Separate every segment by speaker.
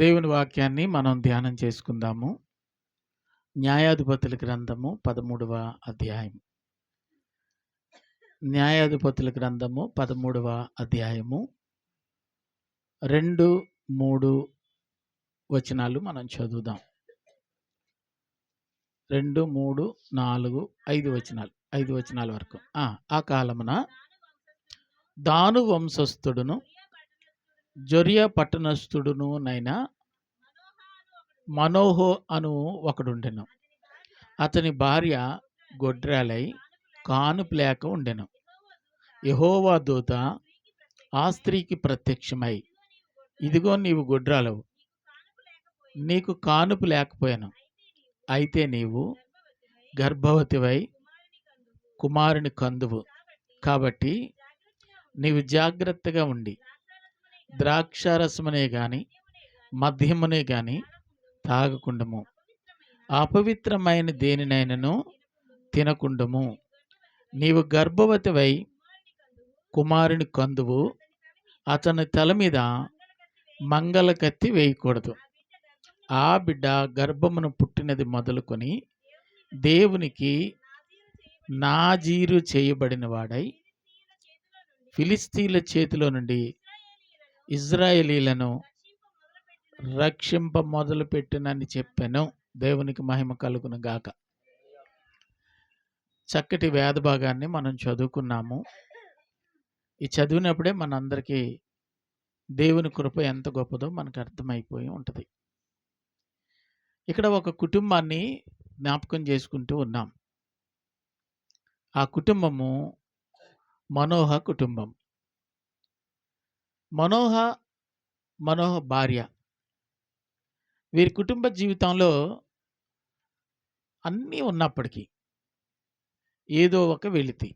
Speaker 1: దేవుని వాక్యాన్ని మనం ధ్యానం చేసుకుందాము. న్యాయాధిపతుల గ్రంథము 13వ అధ్యాయం. న్యాయాధిపతుల గ్రంథము 13వ అధ్యాయము 2, 3 వచనాలు మనం చదువుదాం. 2, 3, 4, 5 వచనాలు. ఐదు వచనాల వరకు. ఆ కాలమున దాను వంశస్థుడును, జొరియా పట్టణస్థుడును నైనా మనోహో అను ఒకడుండెను. అతని భార్య గొడ్రాలై కానుపు లేక ఉండెను. యహోవా దూత ఆ స్త్రీకి ప్రత్యక్షమై, ఇదిగో నీవు గొడ్రాలవు. నీకు కానుపు లేకపోయాను అయితే నీవు గర్భవతివై కుమారుని కందువు. కాబట్టి నీవు జాగ్రత్తగా ఉండి ద్రాక్షారసమునే గాని, మద్యమునే గాని తాగకుండము అపవిత్రమైన దేనినైనను తినకుండము నీవు గర్భవతివై కుమారుని కందువు. అతని తల మీద మంగళ కత్తి వేయకూడదు. ఆ బిడ్డ గర్భమును పుట్టినది మొదలుకొని దేవునికి నాజీరు చేయబడిన వాడై ఫిలిస్తీన్ల చేతిలో నుండి ఇజ్రాయేలీలను రక్షింప మొదలుపెట్టెనని చెప్పాను దేవునికి మహిమ కలుగును గాక. చక్కటి వేద భాగాన్ని మనం చదువుకున్నాము. ఈ చదివినప్పుడే మనందరికీ దేవుని కృప ఎంత గొప్పదో మనకు అర్థమైపోయి ఉంటుంది ఇక్కడ ఒక కుటుంబాన్ని జ్ఞాపకం చేసుకుంటూ ఉన్నాం. ఆ కుటుంబము మనోహ కుటుంబం. మనోహ, మనోహ భార్య. వీరి కుటుంబ జీవితంలో అన్నీ ఉన్నప్పటికీ ఏదో ఒక వెలితి.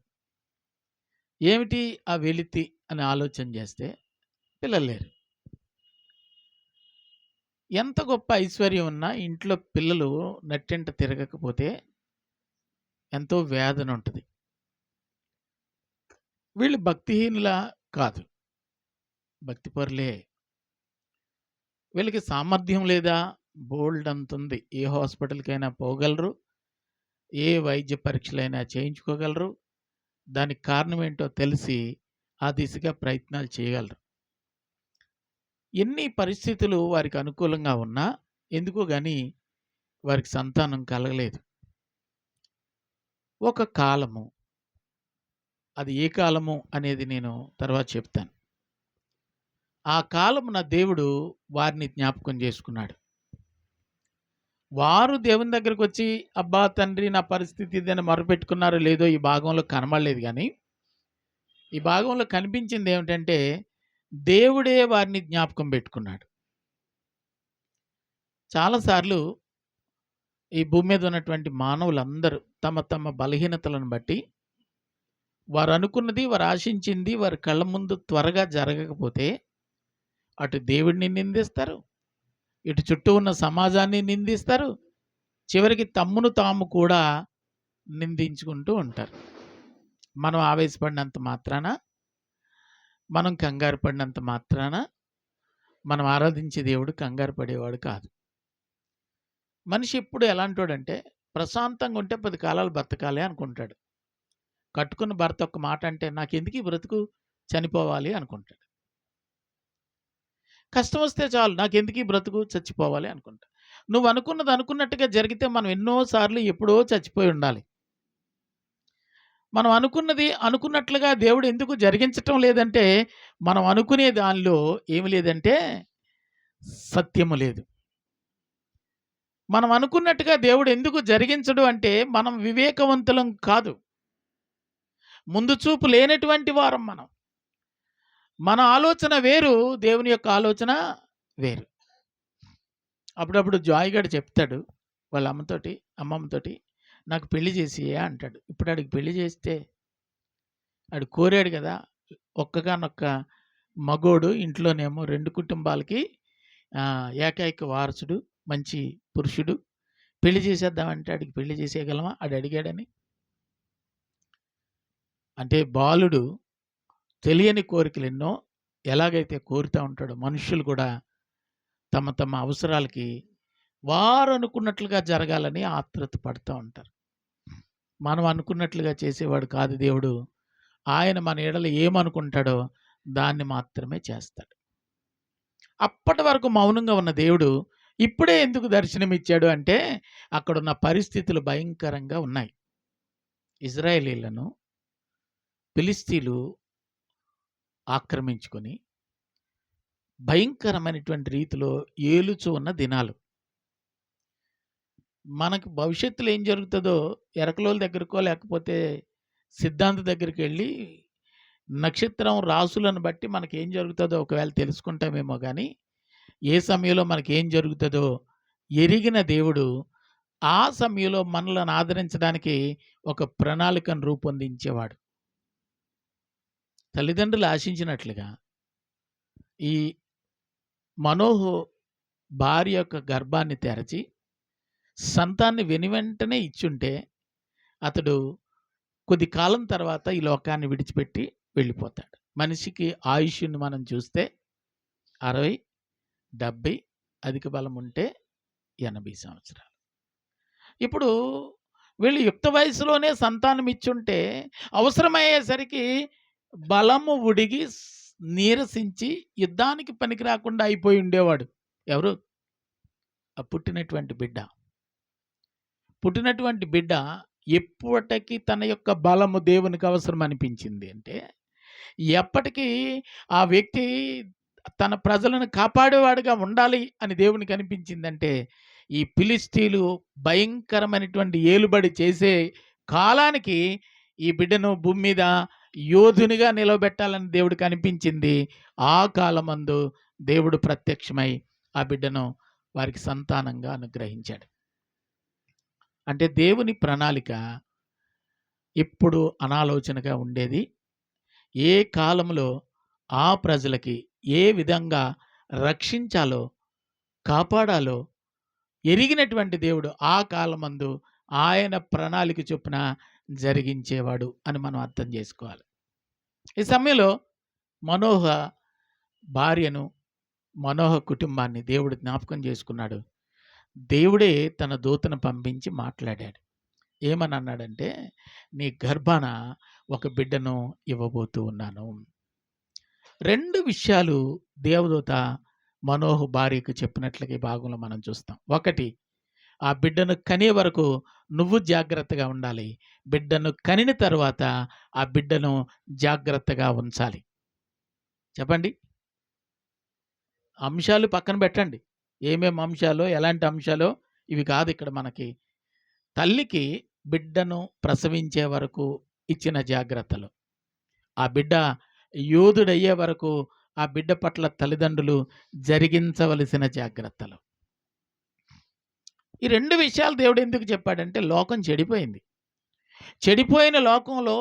Speaker 1: ఏమిటి ఆ వెలితి అని ఆలోచన చేస్తే పిల్లలు లేరు. ఎంత గొప్ప ఐశ్వర్యం ఉన్నా ఇంట్లో పిల్లలు నట్టెంట తిరగకపోతే ఎంతో వేదన ఉంటుంది వీళ్ళు భక్తిహీనులా కాదు. భక్తిపరులే. వీళ్ళకి సామర్థ్యం లేదా? బోలెడంతుంది. ఏ హాస్పిటల్‌కైనా పోగలరు. ఏ వైద్య పరీక్షలైనా చేయించుకోగలరు. దానికి కారణం ఏంటో తెలిసి ఆ దిశగా ప్రయత్నాలు చేయగలరు. ఎన్ని పరిస్థితులు వారికి అనుకూలంగా ఉన్నా ఎందుకో కానీ వారికి సంతానం కలగలేదు. ఒక కాలము. అది ఏ కాలము అనేది నేను తర్వాత చెప్తాను. ఆ కాలమున దేవుడు వారిని జ్ఞాపకం చేసుకున్నాడు. వారు దేవుని దగ్గరకొచ్చి అబ్బా! తండ్రి నా పరిస్థితి ఇదని మొరపెట్టుకున్నారో లేదో ఈ భాగంలో కనబడలేదు కానీ ఈ భాగంలో కనిపించింది ఏమిటంటే దేవుడే వారిని జ్ఞాపకం పెట్టుకున్నాడు. చాలాసార్లు ఈ భూమి మీద ఉన్నటువంటి మానవులందరూ తమ తమ బలహీనతలను బట్టి వారు అనుకున్నది, వారు ఆశించింది వారి కళ్ళ ముందు త్వరగా జరగకపోతే అటు దేవుడిని నిందిస్తారు. ఇటు చుట్టూ ఉన్న సమాజాన్ని నిందిస్తారు. చివరికి తమ్మును తాము కూడా నిందించుకుంటూ ఉంటారు. మనం ఆవేశపడినంత మాత్రాన, మనం కంగారు పడినంత మాత్రాన మనం ఆరాధించే దేవుడు కంగారు పడేవాడు కాదు. మనిషి ఎప్పుడు ఎలాంటోడంటే ప్రశాంతంగా ఉంటే పది కాలాలు బతకాలి అనుకుంటాడు. కట్టుకున్న భర్త ఒక మాట అంటే నాకెందుకు ఈ బ్రతుకు చనిపోవాలి అనుకుంటాడు. కష్టం వస్తే చాలు నాకెందుకు ఈ బ్రతుకు చచ్చిపోవాలి అనుకుంటా. నువ్వు అనుకున్నది అనుకున్నట్టుగా జరిగితే మనం ఎన్నోసార్లు ఎప్పుడో చచ్చిపోయి ఉండాలి. మనం అనుకున్నది అనుకున్నట్లుగా దేవుడు ఎందుకు జరిగించటం లేదంటే మనం అనుకునే దానిలో ఏమి లేదంటే సత్యము లేదు. మనం అనుకున్నట్టుగా దేవుడు ఎందుకు జరిగించడు అంటే మనం వివేకవంతులం కాదు. ముందు చూపు లేనటువంటి వారం మనం. మన ఆలోచన వేరు. దేవుని యొక్క ఆలోచన వేరు. అప్పుడప్పుడు జాయిగాడు చెప్తాడు వాళ్ళ అమ్మతోటి, అమ్మమ్మతోటి నాకు పెళ్ళి చేసియ్యా అంటాడు. ఇప్పుడు ఆడికి పెళ్ళి చేస్తే ఆడు కోరాడు కదా! ఒక్కగానొక్క మగోడు ఇంట్లోనేమో రెండు కుటుంబాలకి ఏకైక వారసుడు, మంచి పురుషుడు. పెళ్ళి చేసేద్దామంటే ఆడికి పెళ్ళి చేసేయగలమా? ఆడు అడిగాడని? అంటే బాలుడు తెలియని కోరికలు ఎన్నో ఎలాగైతే కోరుతూ ఉంటాడో మనుషులు కూడా తమ తమ అవసరాలకి వారు అనుకున్నట్లుగా జరగాలని ఆత్రుత పడుతూ ఉంటారు. మనం అనుకున్నట్లుగా చేసేవాడు కాదు దేవుడు. ఆయన మన ఎడల ఏమనుకుంటాడో దాన్ని మాత్రమే చేస్తాడు. అప్పటి వరకు మౌనంగా ఉన్న దేవుడు ఇప్పుడే ఎందుకు దర్శనమిచ్చాడు అంటే అక్కడున్న పరిస్థితులు భయంకరంగా ఉన్నాయి. ఇజ్రాయేలీలను పిలిస్తీలు ఆక్రమించుకొని భయంకరమైనటువంటి రీతిలో ఏలుచు ఉన్న దినాలు. మనకు భవిష్యత్తులో ఏం జరుగుతుందో ఎరకలోల దగ్గరకో లేకపోతే సిద్ధాంత దగ్గరికి వెళ్ళి నక్షత్రం రాసులను బట్టి మనకి ఏం జరుగుతుందో ఒకవేళ తెలుసుకుంటామేమో కానీ ఏ సమయంలో మనకి ఏం జరుగుతుందో ఎరిగిన దేవుడు ఆ సమయంలో మనలను ఆదరించడానికి ఒక ప్రణాళికను రూపొందించేవాడు. తల్లిదండ్రులు ఆశించినట్లుగా ఈ మనోహు భార్య యొక్క గర్భాన్ని తెరచి సంతాన్ని వెనువెంటనే ఇచ్చుంటే అతడు కొద్ది కాలం తర్వాత ఈ లోకాన్ని విడిచిపెట్టి వెళ్ళిపోతాడు. మనిషికి ఆయుష్ని మనం చూస్తే అరవై డెబ్బై అధిక బలం ఉంటే ఎనభై సంవత్సరాలు. ఇప్పుడు వీళ్ళు యుక్త వయసులోనే సంతానం ఇచ్చుంటే అవసరమయ్యేసరికి బలము ఉడిగి నీరసించి యుద్ధానికి పనికి రాకుండా అయిపోయి ఉండేవాడు. ఎవరు? ఆ పుట్టినటువంటి బిడ్డ. పుట్టినటువంటి బిడ్డ ఎప్పటికీ తన యొక్క బలము దేవునికి అవసరం అనిపించింది అంటే ఎప్పటికీ ఆ వ్యక్తి తన ప్రజలను కాపాడేవాడుగా ఉండాలి అని దేవునికి అనిపించిందంటే ఈ పిలిస్టీలు భయంకరమైనటువంటి ఏలుబడి చేసే కాలానికి ఈ బిడ్డను భూమి మీద యోధునిగా నిలబెట్టాలని దేవుడికి అనిపించింది ఆ కాలమందు దేవుడు ప్రత్యక్షమై ఆ బిడ్డను వారికి సంతానంగా అనుగ్రహించాడు. అంటే దేవుని ప్రణాళిక ఇప్పుడు అనాలోచనగా ఉండేది. ఏ కాలంలో ఆ ప్రజలకి ఏ విధంగా రక్షించాలో కాపాడాలో ఎరిగినటువంటి దేవుడు ఆ కాలమందు ఆయన ప్రణాళిక చొప్పున జరిగించేవాడు అని మనం అర్థం చేసుకోవాలి. ఈ సమయంలో మనోహ భార్యను మనోహ కుటుంబాన్ని దేవుడు జ్ఞాపకం చేసుకున్నాడు. దేవుడే తన దూతను పంపించి మాట్లాడాడు. ఏమని అన్నాడంటే నీ గర్భాన ఒక బిడ్డను ఇవ్వబోతూ ఉన్నాను. రెండు విషయాలు దేవదూత మనోహ భార్యకు చెప్పినట్లుగా భాగంలో మనం చూస్తాం. ఒకటి ఆ బిడ్డను కనే వరకు నువ్వు జాగ్రత్తగా ఉండాలి. బిడ్డను కనిన తర్వాత ఆ బిడ్డను జాగ్రత్తగా ఉంచాలి. చెప్పండి? అంశాలు పక్కన పెట్టండి. ఏమేమి అంశాలో ఎలాంటి అంశాలో ఇవి కాదు ఇక్కడ మనకి. తల్లికి బిడ్డను ప్రసవించే వరకు ఇచ్చిన జాగ్రత్తలు. ఆ బిడ్డ యోధుడయ్యే వరకు ఆ బిడ్డ పట్ల తల్లిదండ్రులు జరిగించవలసిన జాగ్రత్తలు. ఈ రెండు విషయాలు దేవుడు ఎందుకు చెప్పాడంటే లోకం చెడిపోయింది. చెడిపోయిన లోకంలో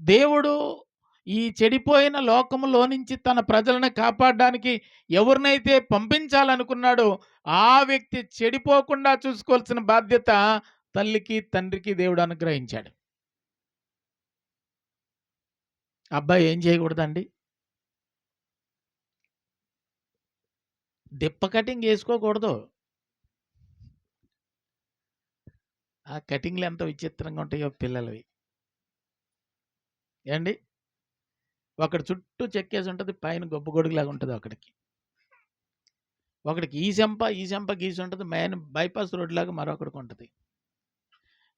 Speaker 1: దేవుడు ఈ చెడిపోయిన లోకంలో నుంచి తన ప్రజలను కాపాడడానికి ఎవరినైతే పంపించాలనుకున్నాడో ఆ వ్యక్తి చెడిపోకుండా చూసుకోవాల్సిన బాధ్యత తల్లికి తండ్రికి దేవుడు అనుగ్రహించాడు. అబ్బాయి ఏం చేయకూడదండి? డిప్ప కటింగ్ వేసుకోకూడదు ఆ కటింగ్లు ఎంత విచిత్రంగా ఉంటాయో పిల్లలవి. ఏండి? ఒకటి చుట్టూ చెక్కేసి ఉంటుంది పైన గొప్ప గొడుగులాగా ఉంటుంది ఒకడికి. ఒకడికి ఈ చెంప ఈ చెంప గీసి ఉంటుంది మెయిన్ బైపాస్ రోడ్లాగా మరొకడికి ఉంటుంది.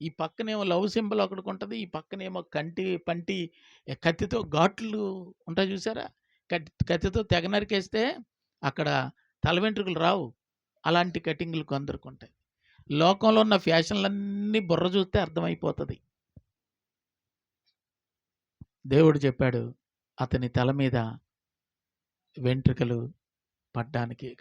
Speaker 1: ఈ పక్కనేమో లవ్ సింబల్ ఒకడికి ఉంటుంది ఈ పక్కనేమో కంటి పంటి కత్తితో ఘాట్లు ఉంటాయి చూసారా? కత్తి కత్తితో తెగ నరికేస్తే అక్కడ తల వెంట్రుకలు రావు. అలాంటి కటింగ్లు కొందరికి ఉంటాయి. లోకంలో ఉన్న ఫ్యాషన్లన్నీ బుర్ర చూస్తే అర్థమైపోతుంది. దేవుడు చెప్పాడు అతని తల మీద వెంట్రుకలు పడ్డానికి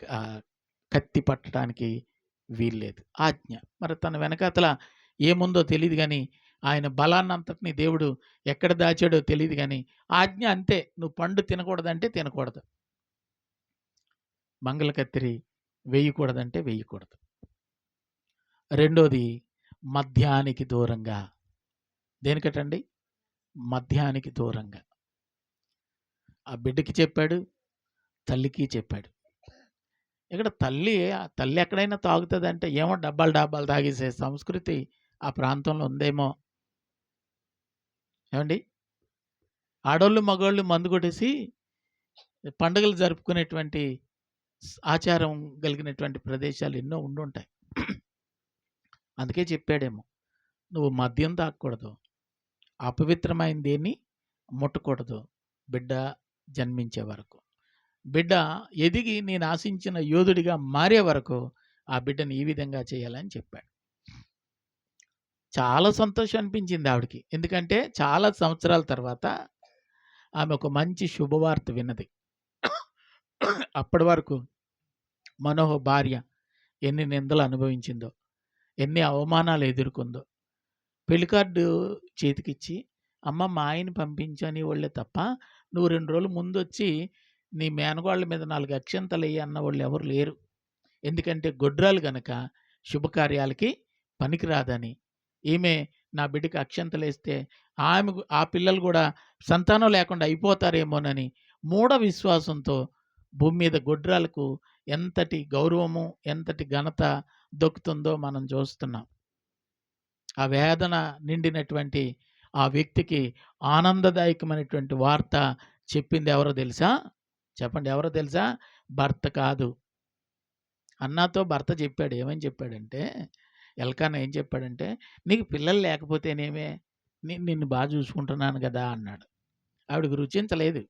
Speaker 1: కత్తి పట్టడానికి వీల్లేదు. ఆజ్ఞ. మరి తన వెనకాతల ఏముందో తెలియదు కానీ ఆయన బలాన్నంతటిని దేవుడు ఎక్కడ దాచాడో తెలియదు కానీ ఆజ్ఞ అంతే. నువ్వు పండు తినకూడదంటే తినకూడదు. మంగళ కత్తిరి వేయకూడదంటే వేయకూడదు. రెండోది మద్యానికి దూరంగా. దేనికటండి? మద్యానికి దూరంగా. ఆ బిడ్డకి చెప్పాడు తల్లికి చెప్పాడు. ఇక్కడ తల్లి ఆ తల్లి ఎక్కడైనా తాగుతదంటే ఏమో డబ్బాలు, డబ్బాలు తాగేసే సంస్కృతి ఆ ప్రాంతంలో ఉందేమో. ఏమండి? ఆడోళ్ళు, మగవాళ్ళు మందు కొట్టేసి పండుగలు జరుపుకునేటువంటి ఆచారం కలిగినటువంటి ప్రదేశాలు ఎన్నో ఉండుంటాయి. అందుకే చెప్పాడేమో. నువ్వు మద్యం తాగకూడదు. అపవిత్రమైన దేన్ని ముట్టకూడదు. బిడ్డ జన్మించే వరకు. బిడ్డ ఎదిగి నేను ఆశించిన యోధుడిగా మారే వరకు ఆ బిడ్డని ఈ విధంగా చేయాలని చెప్పాడు. చాలా సంతోషం అనిపించింది ఆవిడకి. ఎందుకంటే చాలా సంవత్సరాల తర్వాత ఆమె ఒక మంచి శుభవార్త విన్నది. అప్పటి వరకు మనోహ భార్య ఎన్ని నిందలు అనుభవించిందో, ఎన్ని అవమానాలు ఎదుర్కొందో. పెళ్ళి కార్డు చేతికిచ్చి, "అమ్మ మా ఆయన పంపించని వాళ్ళే తప్ప, నువ్వు రెండు రోజులు ముందు వచ్చి నీ మేనగోళ్ళ మీద నాలుగు 4 అన్న వాళ్ళు ఎవరు లేరు. ఎందుకంటే గొడ్రాలు గనక శుభకార్యాలకి పనికిరాదని. ఈమె నా బిడ్డకి అక్షంతలేస్తే ఆమె ఆ పిల్లలు కూడా సంతానం లేకుండా అయిపోతారేమోనని మూఢ విశ్వాసంతో భూమి మీద గొడ్రాలకు ఎంతటి గౌరవము, ఎంతటి ఘనత దొక్కుతుందో మనం చూస్తున్నాం. ఆ వేదన నిండినటువంటి ఆ వ్యక్తికి ఆనందదాయకమైనటువంటి వార్త చెప్పింది ఎవరో తెలుసా? చెప్పండి ఎవరో తెలుసా? భర్త కాదు. అన్నాతో భర్త చెప్పాడు. ఏమని చెప్పాడంటే, ఎల్కాన్ ఏం చెప్పాడంటే, "నీకు పిల్లలు లేకపోతేనేమే, నేను నిన్ను బాగా చూసుకుంటున్నాను కదా అన్నాడు. ఆవిడకి రుచించలేదు.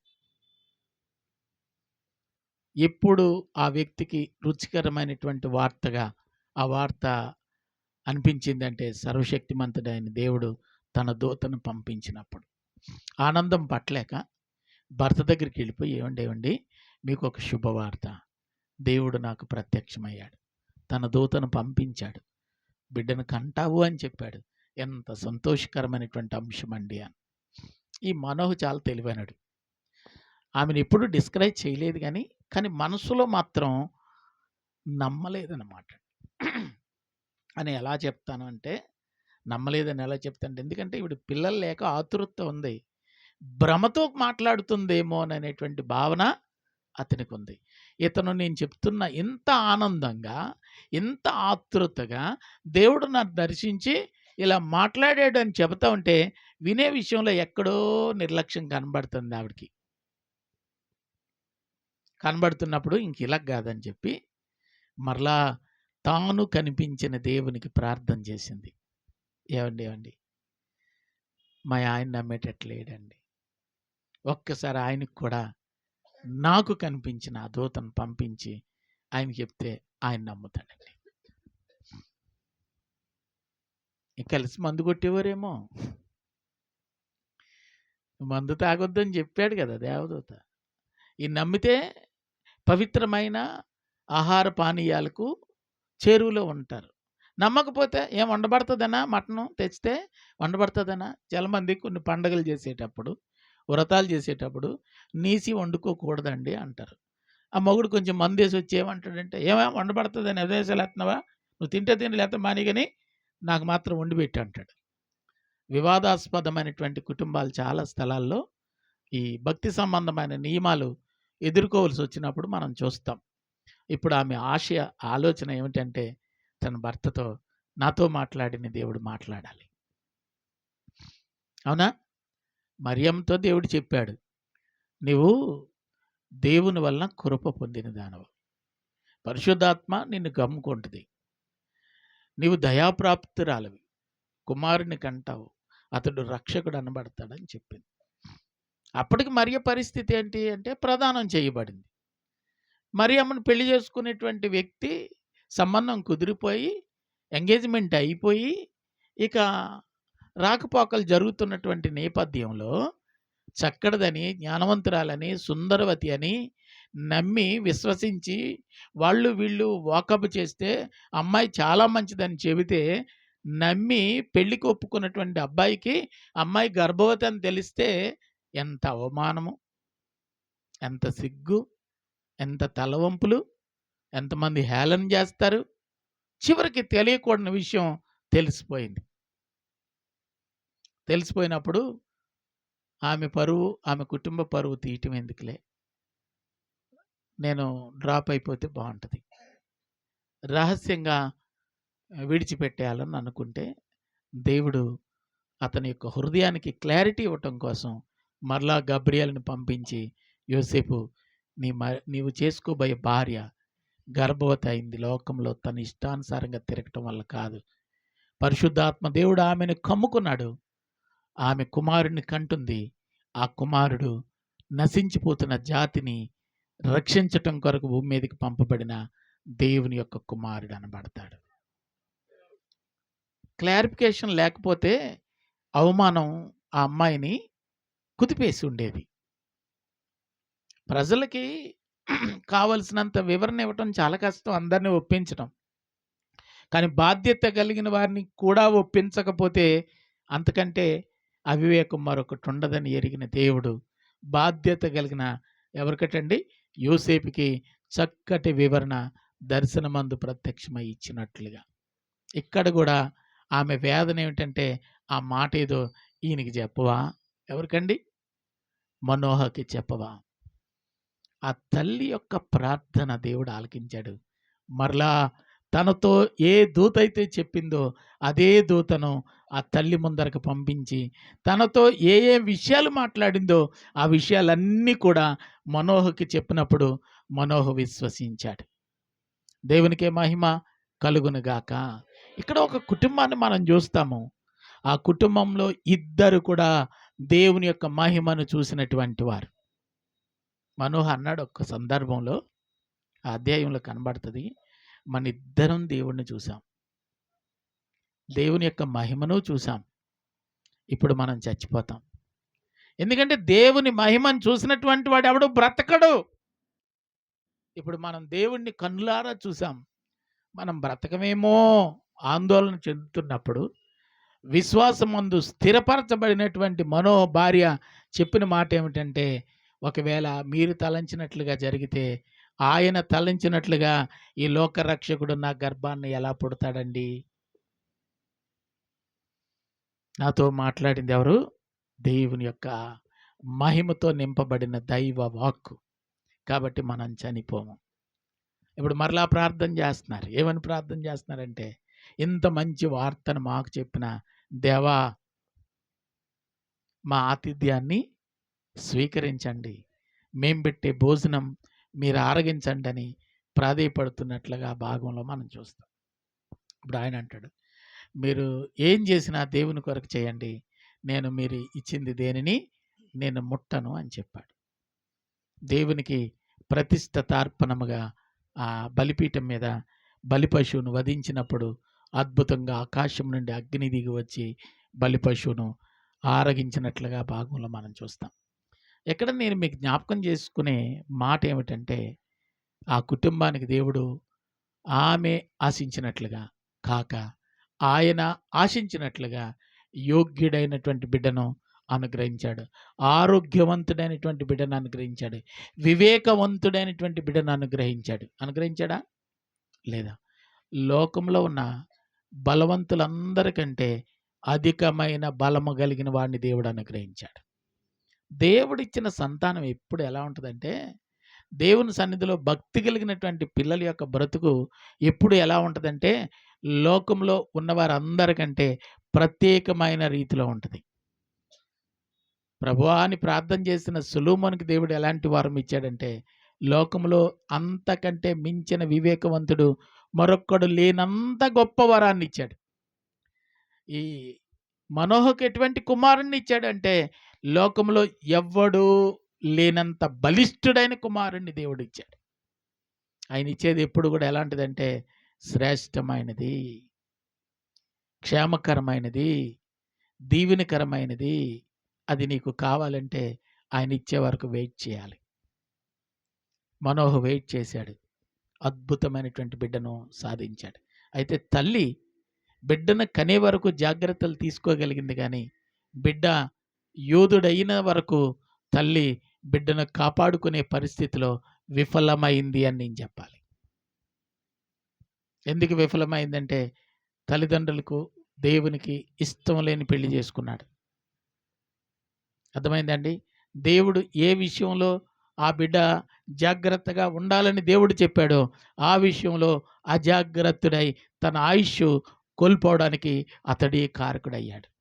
Speaker 1: ఎప్పుడు ఆ వ్యక్తికి రుచికరమైనటువంటి వార్తగా ఆ వార్త అనిపించిందంటే, సర్వశక్తిమంతుడైన దేవుడు తన దూతను పంపించినప్పుడు. ఆనందం పట్టలేక భర్త దగ్గరికి వెళ్ళిపోయి ఏమండి ఏమండి మీకు ఒక శుభవార్త. దేవుడు నాకు ప్రత్యక్షమయ్యాడు. తన దూతను పంపించాడు. బిడ్డను కంటావు" అని చెప్పాడు. ఎంత సంతోషకరమైనటువంటి అంశం అండి అని. ఈ మనోహ్ చాలా తెలివైనడు ఆమెను ఎప్పుడు డిస్క్రైబ్ చేయలేదు కానీ కానీ మనసులో మాత్రం నమ్మలేదన్నమాట అని ఎలా చెప్తాను అంటే, నమ్మలేదని ఎలా చెప్తాను ఎందుకంటే ఇప్పుడు పిల్లలు లేక ఆతురత ఉంది. భ్రమతో మాట్లాడుతుందేమో అనేటువంటి భావన అతనికి ఉంది ఇతను నేను చెప్తున్న ఇంత ఆనందంగా, ఇంత ఆతృతగా దేవుడు నన్ను దర్శించి ఇలా మాట్లాడాడు అని చెబుతా ఉంటే, వినే విషయంలో ఎక్కడో నిర్లక్ష్యం కనబడుతుంది ఆవిడకి. కనబడుతున్నప్పుడు ఇంక ఇలా కాదని చెప్పి, మరలా తాను కనిపించిన దేవునికి ప్రార్థన చేసింది. ఏవండి, ఏమండి మా ఆయన నమ్మేటట్టు లేడండి. ఒక్కసారి ఆయనకి కూడా నాకు కనిపించిన ఆ దూతను పంపించి ఆయన చెప్తే ఆయన నమ్ముతాడండి. కలిసి మందు కొట్టేవారేమో. మందు తాగొద్దని చెప్పాడు కదా దేవదూత. ఈ నమ్మితే పవిత్రమైన ఆహార పానీయాలకు చేరువులో ఉంటారు. నమ్మకపోతే ఏం వండబడుతుందనా మటను తెచ్చితే? వండబడుతుందనా చాలామంది కొన్ని పండగలు చేసేటప్పుడు, వ్రతాలు చేసేటప్పుడు నీసి వండుకోకూడదండి అంటారు. ఆ మొగుడు కొంచెం మందేసొచ్చి ఏమంటాడంటే, "ఏమే ఎదేశాలు ఎదేశాలేత్తన్నావా? నువ్వు తింటే తిని లేతే మానేయి నాకు మాత్రం వండి పెట్టి అంటాడు. వివాదాస్పదమైనటువంటి కుటుంబాలు చాలా స్థలాల్లో ఈ భక్తి సంబంధమైన నియమాలు ఎదుర్కోవాల్సొచ్చినప్పుడు మనం చూస్తాం. ఇప్పుడు ఆమె ఆశయ, ఆలోచన ఏమిటంటే, తన భర్తతో నాతో మాట్లాడిన దేవుడు మాట్లాడాలి. అవునా? మరియంతో దేవుడు చెప్పాడు. "నీవు దేవుని వలన కృప పొందిన దానవు. పరిశుద్ధాత్మ నిన్ను గమ్ముకుంటుంది నీవు దయాప్రాప్తురాలివి. కుమారుని కంటావు. అతడు రక్షకుడు అనబడతాడని" చెప్పింది. అప్పటికి మరియ పరిస్థితి ఏంటి అంటే ప్రదానం చేయబడింది. మరియమ్మను పెళ్ళి చేసుకునేటువంటి వ్యక్తి సంబంధం కుదిరిపోయి, ఎంగేజ్‌మెంట్ అయిపోయి, ఇక రాకపోకలు జరుగుతున్నటువంటి నేపథ్యంలో చక్కడదని జ్ఞానవంతురాలని, సుందరవతి అని నమ్మి, విశ్వసించి వాళ్ళు వీళ్ళు వాకప్ చేస్తే, అమ్మాయి చాలా మంచిదని చెబితే, నమ్మి పెళ్ళికి ఒప్పుకున్నటువంటి అబ్బాయికి, అమ్మాయి గర్భవతి అని తెలిస్తే ఎంత అవమానము, ఎంత సిగ్గు, ఎంత తలవంపులు, ఎంతమంది హేళన చేస్తారు. చివరికి తెలియకూడని విషయం తెలిసిపోయింది. తెలిసిపోయినప్పుడు ఆమె పరువు, ఆమె కుటుంబ పరువు తీయటం ఎందుకులే. నేను డ్రాప్ అయిపోతే బాగుంటుంది రహస్యంగా విడిచిపెట్టేయాలని అనుకుంటే దేవుడు అతని యొక్క హృదయానికి క్లారిటీ ఇవ్వటం కోసం మరలా గబ్రియాలను పంపించి యోసేపు నీ మ నీవు చేసుకోబోయే భార్య గర్భవతి అయింది. లోకంలో తన ఇష్టానుసారంగా తిరగటం వల్ల కాదు. పరిశుద్ధాత్మ దేవుడు ఆమెను కమ్ముకున్నాడు. ఆమె కుమారుని కంటుంది. ఆ కుమారుడు నశించిపోతున్న జాతిని రక్షించటం కొరకు భూమి మీదకి పంపబడిన దేవుని యొక్క కుమారుడు అనబడతాడు. క్లారిఫికేషన్ లేకపోతే అవమానం ఆ అమ్మాయిని కుదిపేసి ఉండేది. ప్రజలకి కావలసినంత వివరణ ఇవ్వటం చాలా కష్టం అందరినీ ఒప్పించడం కానీ బాధ్యత కలిగిన వారిని కూడా ఒప్పించకపోతే అంతకంటే అవివేకం మరొకటి ఉండదని ఎరిగిన దేవుడు బాధ్యత కలిగిన ఎవరికటండి? యూసేపుకి చక్కటి వివరణ దర్శనమందు ప్రత్యక్షమై ఇచ్చినట్లుగా. ఇక్కడ కూడా ఆమె వేదన ఏమిటంటే ఆ మాట ఏదో ఈయనకి చెప్పవా? ఎవరికండి? మనోహకి చెప్పవా? ఆ తల్లి యొక్క ప్రార్థన దేవుడు ఆలకించాడు. మరలా తనతో ఏ దూత అయితే చెప్పిందో అదే దూతను ఆ తల్లి ముందరకు పంపించి తనతో ఏ ఏ విషయాలు మాట్లాడిందో ఆ విషయాలన్నీ కూడా మనోహకి చెప్పినప్పుడు మనోహ విశ్వసించాడు. దేవునికే మహిమ కలుగునుగాక ఇక్కడ ఒక కుటుంబాన్ని మనం చూస్తాము. ఆ కుటుంబంలో ఇద్దరు కూడా దేవుని యొక్క మహిమను చూసినటువంటి వారు. మనోహ అన్నాడు ఒక్క సందర్భంలో ఆ అధ్యాయంలో కనబడుతుంది మన ఇద్దరం దేవుణ్ణి చూసాం దేవుని యొక్క మహిమను చూసాం ఇప్పుడు మనం చచ్చిపోతాం. ఎందుకంటే దేవుని మహిమను చూసినటువంటి వాడు ఎవడు బ్రతకడు. ఇప్పుడు మనం దేవుణ్ణి కన్నులారా చూసాం మనం బ్రతకమేమో ఆందోళన చెందుతున్నప్పుడు విశ్వాసమందు స్థిరపరచబడినటువంటి మనో భార్య చెప్పిన మాట ఏమిటంటే ఒకవేళ మీరు తలంచినట్లుగా జరిగితే ఆయన తలంచినట్లుగా ఈ లోకరక్షకుడు నా గర్భాన్ని ఎలా పుడతాడండి? నాతో మాట్లాడింది ఎవరు? దేవుని యొక్క మహిమతో నింపబడిన దైవ వాక్కు. కాబట్టి మనం చనిపోము. ఇప్పుడు మరలా ప్రార్థన చేస్తున్నారు. ఏమని ప్రార్థన చేస్తున్నారంటే ఇంత మంచి వార్తను మాకు చెప్పిన దేవా మా ఆతిథ్యాన్ని స్వీకరించండి. మేం పెట్టే భోజనం మీరు ఆరగించండి అని ప్రాధేయపడుతున్నట్లుగా భాగంలో మనం చూస్తాం. ఇప్పుడు ఆయన అంటాడు మీరు ఏం చేసినా దేవుని కొరకు చేయండి. నేను మీరు ఇచ్చింది దేనిని? నేను ముట్టను అని చెప్పాడు. దేవునికి ప్రతిష్టతార్పణముగా ఆ బలిపీఠం మీద బలి పశువును వధించినప్పుడు అద్భుతంగా ఆకాశం నుండి అగ్ని దిగి వచ్చి బలి పశువును ఆరగించినట్లుగా భాగంలో మనం చూస్తాం. ఎక్కడ నేను మీకు జ్ఞాపకం చేసుకునే మాట ఏమిటంటే ఆ కుటుంబానికి దేవుడు ఆమె ఆశించినట్లుగా కాక ఆయన ఆశించినట్లుగా యోగ్యుడైనటువంటి బిడ్డను అనుగ్రహించాడు. ఆరోగ్యవంతుడైనటువంటి బిడ్డను అనుగ్రహించాడు. వివేకవంతుడైనటువంటి బిడ్డను అనుగ్రహించాడు. అనుగ్రహించాడా? లేదా? లోకంలో ఉన్న బలవంతులందరికంటే అధికమైన బలము కలిగిన వాడిని దేవుడు అనుగ్రహించాడు. దేవుడిచ్చిన సంతానం ఎప్పుడు ఎలా ఉంటుందంటే దేవుని సన్నిధిలో భక్తి కలిగినటువంటి పిల్లల యొక్క బ్రతుకు ఎప్పుడు ఎలా ఉంటుందంటే లోకంలో ఉన్నవారందరికంటే ప్రత్యేకమైన రీతిలో ఉంటుంది. ప్రభువా అని ప్రార్థన చేసిన సులోమోనికి దేవుడు ఎలాంటి వారం ఇచ్చాడంటే లోకంలో అంతకంటే మించిన వివేకవంతుడు మరొక్కడు లేనంత గొప్ప వరాన్ని ఇచ్చాడు. ఈ మనోహకు ఎటువంటి కుమారుణ్ణి ఇచ్చాడంటే లోకంలో ఎవ్వడు లేనంత బలిష్ఠుడైన కుమారుణ్ణి దేవుడు ఇచ్చాడు ఆయన ఇచ్చేది ఎప్పుడు కూడా ఎలాంటిదంటే శ్రేష్టమైనది క్షేమకరమైనది దీవెనకరమైనది. అది నీకు కావాలంటే ఆయన ఇచ్చే వరకు వెయిట్ చేయాలి. మనోహ వెయిట్ చేశాడు. అద్భుతమైనటువంటి బిడ్డను సాధించాడు. అయితే తల్లి బిడ్డను కనే వరకు జాగ్రత్తలు తీసుకోగలిగింది కానీ బిడ్డ యోధుడైన వరకు తల్లి బిడ్డను కాపాడుకునే పరిస్థితిలో విఫలమైంది అని నేను చెప్పాలి. ఎందుకు విఫలమైందంటే తల్లిదండ్రులకు దేవునికి ఇష్టం లేని పెళ్ళి చేసుకున్నాడు. అర్థమైందండి? దేవుడు ఏ విషయంలో ఆ బిడ్డ జాగ్రత్తగా ఉండాలని దేవుడు చెప్పాడో ఆ విషయంలో అజాగ్రత్తడై తన ఆయుష్ కోల్పోవడానికి అతడి కారకుడయ్యాడు.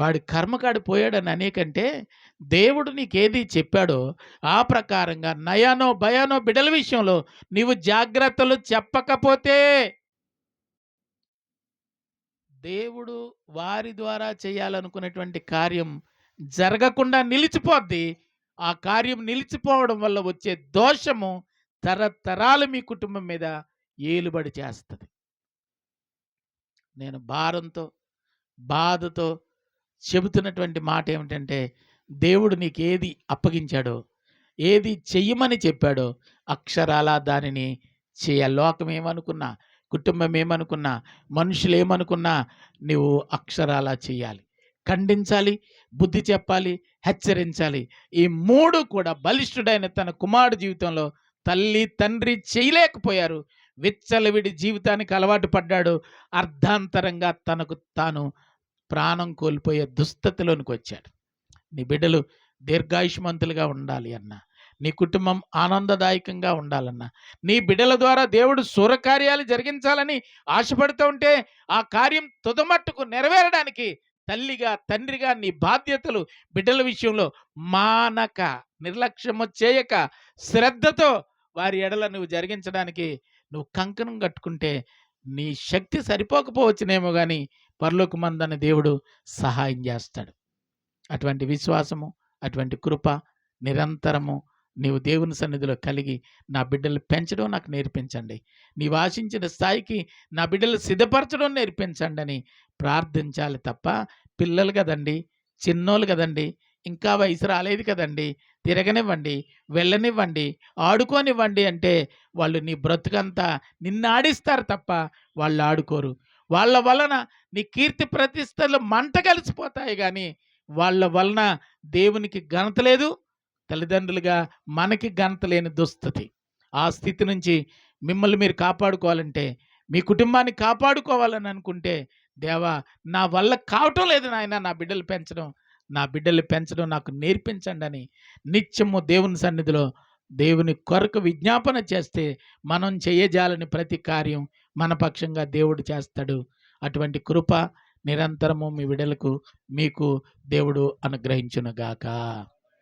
Speaker 1: వాడి కర్మకాడు పోయాడని అనేకంటే దేవుడు నీకేది చెప్పాడో ఆ ప్రకారంగా నయానో భయానో బిడల విషయంలో నీవు జాగ్రత్తలు చెప్పకపోతే దేవుడు వారి ద్వారా చేయాలనుకున్నటువంటి కార్యం జరగకుండా నిలిచిపోద్ది. ఆ కార్యం నిలిచిపోవడం వల్ల వచ్చే దోషము తరతరాలు మీ కుటుంబం మీద ఏలుబడి చేస్తుంది. నేను భారంతో బాధతో చెబుతున్నటువంటి మాట ఏమిటంటే దేవుడు నీకు ఏది అప్పగించాడో ఏది చెయ్యమని చెప్పాడో అక్షరాలా దానిని చేయ. లోకం ఏమనుకున్నా కుటుంబం ఏమనుకున్నా మనుషులు ఏమనుకున్నా నువ్వు అక్షరాలా చేయాలి ఖండించాలి బుద్ధి చెప్పాలి హెచ్చరించాలి. ఈ మూడు కూడా బలిష్ఠుడైన తన కుమారుడు జీవితంలో తల్లి తండ్రి చేయలేకపోయారు. విచ్చలవిడి జీవితానికి అలవాటు పడ్డాడు. అర్ధాంతరంగా తనకు తాను ప్రాణం కోల్పోయే దుస్థితిలోనికి వచ్చాడు. నీ బిడ్డలు దీర్ఘాయుష్మంతులుగా ఉండాలి అన్న నీ కుటుంబం ఆనందదాయకంగా ఉండాలన్నా నీ బిడ్డల ద్వారా దేవుడు సూరకార్యాలు జరిగించాలని ఆశపడుతూ ఉంటే ఆ కార్యం తుదమట్టుకు నెరవేరడానికి తల్లిగా తండ్రిగా నీ బాధ్యతలు బిడ్డల విషయంలో మానక నిర్లక్ష్యము చేయక శ్రద్ధతో వారి ఎడల నువ్వు జరిగించడానికి నువ్వు కంకణం కట్టుకుంటే నీ శక్తి సరిపోకపోవచ్చునేమో కానీ పరలోకమందని దేవుడు సహాయం చేస్తాడు. అటువంటి విశ్వాసము అటువంటి కృప నిరంతరము నీవు దేవుని సన్నిధిలో కలిగి నా బిడ్డలు పెంచడం నాకు నేర్పించండి. నీవు ఆశించిన స్థాయికి నా బిడ్డలు సిద్ధపరచడం నేర్పించండి అని ప్రార్థించాలి తప్ప పిల్లలు కదండి చిన్నోళ్ళు కదండి ఇంకా వయసు రాలేదు కదండి తిరగనివ్వండి వెళ్ళనివ్వండి ఆడుకోనివ్వండి అంటే వాళ్ళు నీ బ్రతుకంతా నిన్ను ఆడిస్తారు తప్ప వాళ్ళు ఆడుకోరు. వాళ్ళ వలన నీ కీర్తి ప్రతిష్టలు మంట కలిసిపోతాయి కానీ వాళ్ళ వలన దేవునికి ఘనత లేదు తల్లిదండ్రులుగా మనకి ఘనత లేని దుస్థితి. ఆ స్థితి నుంచి మిమ్మల్ని మీరు కాపాడుకోవాలంటే మీ కుటుంబాన్ని కాపాడుకోవాలని అనుకుంటే దేవా నా వల్ల కావటం లేదు నాయన నా బిడ్డలు పెంచడం. నా బిడ్డలు పెంచడం నాకు నేర్పించండి అని నిత్యము దేవుని సన్నిధిలో దేవుని కొరకు విజ్ఞాపన చేస్తే మనం చేయజాలని ప్రతి కార్యం మన పక్షంగా దేవుడు చేస్తాడు. అటువంటి కృప నిరంతరము మీ విడలకు మీకు దేవుడు అనుగ్రహించునుగాక.